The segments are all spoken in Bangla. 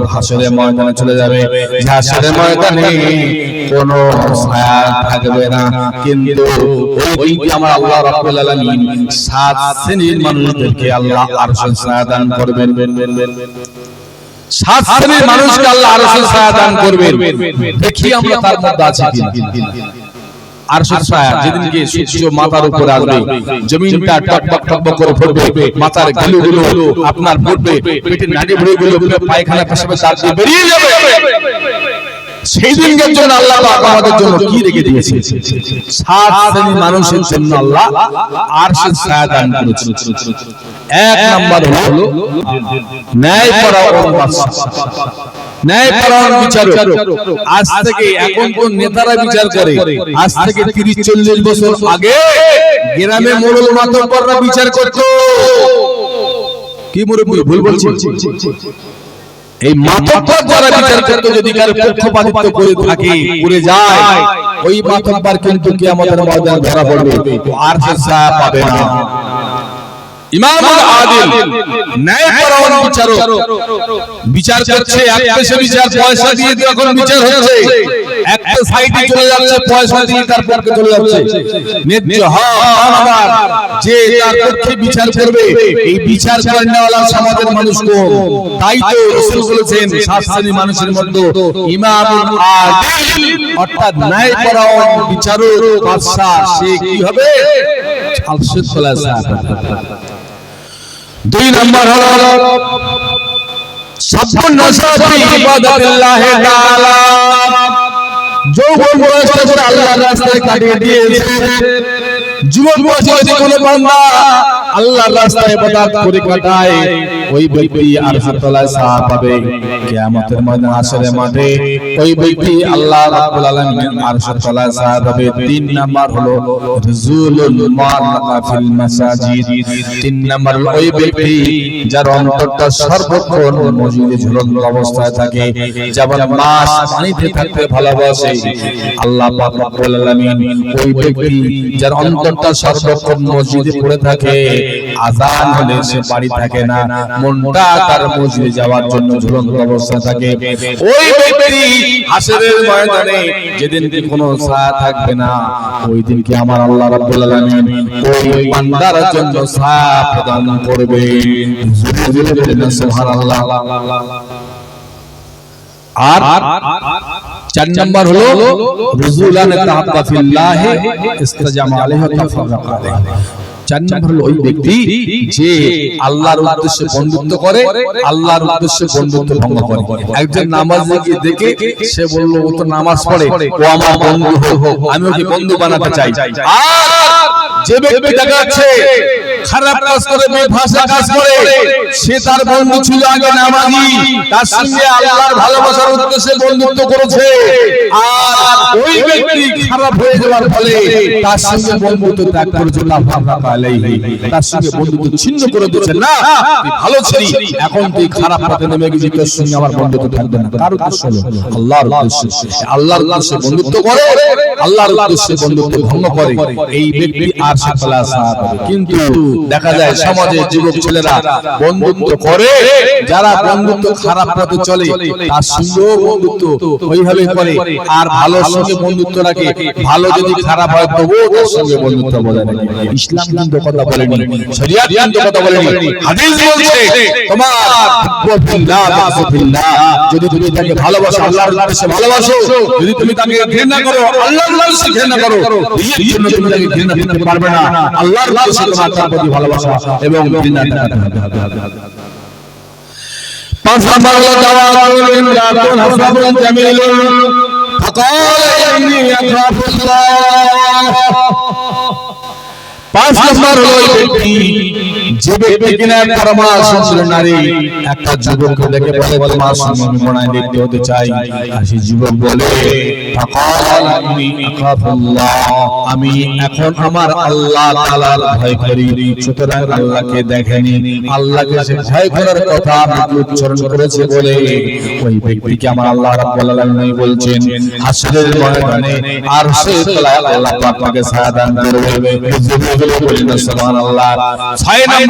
আল্লাহ ময়দানে চলে যাবে। ময়দানে কোনো ছায়া থাকবে না, কিন্তু আল্লাহ রাব্বুল মানুষদেরকে আল্লাহ আরশের ছায়া দান করবেন। মাথার উপর আসবে আপনার নাড়ি পায়খানা বেরিয়ে যাবে। সেই জন্য আল্লাহ আমাদের জন্য কি রেখে দিয়েছে? মানুষের জন্য আল্লাহ আরশের ছায়া দান করেছে। এক নাম্বার হলো ন্যায় পরায়ণ ন্যায় পরায়ণ বিচারক। আজ থেকে এখন কোন নেতারা বিচার করে? আজ থেকে 30 40 বছর আগে গ্রামে বিচার করত। কি মুরব্বি, ভুল বলছি? এই মাতব্বর যারা বিচার করতে, যদি কারও পক্ষপাতিত্ব করে থাকে, করে যায়, ওই কিন্তু কিয়ামতের ময়দানে ধরা পড়বে। আর সে ছায়া পাবে না। ইমাম আদিল ন্যায়পরায়ণ বিচারক। বিচার করছে এক পেশে বিচার পয়সা দিয়ে বিচার হচ্ছে। একটা সাইডে চলে যাচ্ছে পয়সা দিয়ে তার পক্ষে চলে যাচ্ছে। ন্যায্য হক আমার যে তার পক্ষে বিচার করবে এই বিচার সমাজের মানুষ তাই তো রাসূল বলেছেন সাত শ্রেণির মানুষের মধ্যে ইমামুল আদিল অর্থাৎ ন্যায়পরায়ণ বিচারক বাদশা সে কি হবে? খোলাসা দুই নম্বর হল যৌবন বয়স থেকে আল্লাহর রাস্তায় কাটিয়ে দিয়েছে। যুবক বয়সে কোনো বান্দা। আল্লাহর রাস্তায় ইবাদত করে কাটায় ওই ব্যক্তি আরশের তলায় ছায়া পাবে। কিয়ামতের ময়দানে আসরে মাঠে ওই ব্যক্তি আল্লাহ রাব্বুল আলামিন আরশের তলায় ছায়া পাবে। তিন নাম্বার হলো রিজুলুল মুআল্লাকা ফিল মাসাজিদ। তিন নাম্বার ওই ব্যক্তি যার অন্তরটা সর্বক্ষণ মসজিদে ঝুলন্ত অবস্থায় থাকে, যেমন মাছ পানিতে থাকতে ভালোবাসে। আল্লাহ পাক রব্বুল আলামিন ওই ব্যক্তি যার অন্তরটা সর্বক্ষণ মসজিদে পড়ে থাকে আজান হলে সে বাড়ি থাকে না, মনটা তার মসজিদে যাওয়ার জন্য ঝুলন্ত অবস্থায় থাকে। ওই ব্যক্তি হাসরের ময়দানে যেদিন কি কোনো ছায়া থাকবে না, ওই দিন কি আমার আল্লাহ রাব্বুল আলামিন ওই বান্দার জন্য ছায়া প্রদান করবে? সুবহানাল্লাহ। আর চার নাম্বার হলো, রুজুলান তাহাব্বা ফিল্লাহ ইস্তাজামা আলাইহি ওয়া তাফাররাকা আলাইহি। চার নম্বর হলো ওই ব্যক্তি যে আল্লাহর উদ্দেশ্যে বন্ধুত্ব করে আল্লাহর উদ্দেশ্যে বন্ধুত্ব ভঙ্গ করে। একজন নামাজকে দেখে সে বলল ও তো নামাজ পড়ে। ও আমার বন্ধু হোক আমি ওকে বন্ধু বানাতে চাই। আর যে ব্যক্তি দেখা খারাপ কাজ করে বেভাষা কাজ করে সে তার বন্ধু ছিল আগে নামাজি তার সঙ্গে আল্লাহর ভালোবাসার উদ্দেশ্যে বন্ধুত্ব করেছে। আর ওই ব্যক্তি খারাপ হয়ে যাওয়ার ফলে তার সঙ্গে বন্ধুত্ব ত্যাগ করেছে তার সঙ্গে বন্ধুত্ব ছিন্ন করে দিয়েছে না ভালো ছিলি এখন তুই খারাপ পথে নেমে গেছিস তোর সঙ্গে আমার বন্ধুত্ব থাকবে না। কার উদ্দেশ্য হলো আল্লাহর উদ্দেশ্যে আল্লাহর উদ্দেশ্যে বন্ধুত্ব করে আল্লাহর উদ্দেশ্যে বন্ধুত্ব ভঙ্গ করে। এই ব্যক্তি আর সফলা সাহাব হবে। কিন্তু দেখা যায় সমাজে যুবক ছেলেরা বন্ধুত্ব করে যারা বন্ধুত্ব খারাপ পথে চলে তার সঙ্গেও বন্ধুত্ব ওইভাবে করে আর ভালো সঙ্গে বন্ধুত্ব রাখে ভালো যদি খারাপ হয় তবুও তার সঙ্গে বন্ধুত্ব বজায় রাখে। ইসলাম কিন্তু কথা বলেনি শরিয়াত কিন্তু কথা বলেনি। হাদিস বলছে তোমার হুব্বুল্লাহ বিহুব্বিল্লাহ যদি তুমি তাকে ভালোবাসো আল্লাহর উদ্দেশ্যে ভালোবাসো যদি তুমি তাকে ঘৃণা করো আল্লাহর উদ্দেশ্যে ঘৃণা করো এই জন্য তুমি তাকে ঘৃণা করতে পারবে না আল্লাহর উদ্দেশ্যে তোমার তার প্রতি ভালোবাসা এবং ঘৃণা দেখাতে হবে পাঁচ নম্বর হলো দাওয়াতুল ইমরাতুন হাসাবুন জামিলুন فقال إني أخاف الله পাঁচ নম্বর হলো ওই ব্যক্তি যে ব্যক্তি কিনা পরমাস নারী। একটা যুবককে দেখে বলে তোমার সঙ্গে আমি মনে হয় হতে চাই। আর সেই যুবক বলে। আমি এখন আমার আল্লাহ তাআলার ভয় করি। সুতরাং আল্লাহকে দেখেনি আল্লাহকে সে ভয় করার কথা উচ্চারণ করেছে বলে ওই ব্যক্তিকে আমার আল্লাহ রাব্বুল আলামিন বলছেন হাসরের ময়দানে আর সে তলায় আল্লাহ পাক তাকে দান করবে। সুবহানাল্লাহ। ছয় নাম্বার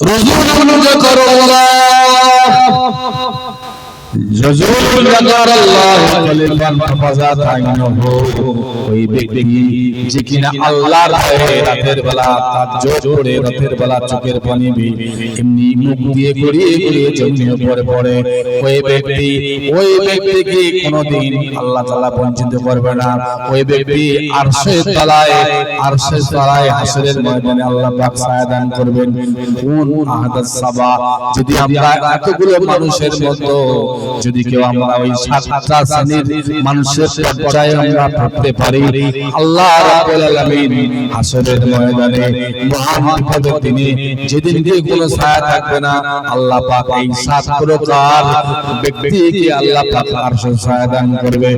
এই রজুলুন যাকারাল্লাহ রজুলুন যাকারাল্লাহ কলিবান ফাফাজাত আইনুহু ওই ব্যক্তি যে কিনা আল্লাহর ভয়ে রাতের বেলা বেলা মুখ দিয়ে আল্লাহ বঞ্চিত করবে না ওই ব্যক্তি আল্লাহ দান করবেন যদি আমরা এতগুলো মানুষের মতো যদি কেউ আমরা ওই সাতটা শ্রেণির মানুষের পর্যায়ে আমরা থাকতে পারি আল্লাহ রাব্বুল আলামিন হাসরের ময়দানে মহান বিপদের দিনে যেদিন দিয়ে কোনো ছায়া থাকবে না আল্লাহ পাক এই সাত প্রকার ব্যক্তিকে আল্লাহ পাক আরশের ছায়া দান করবে।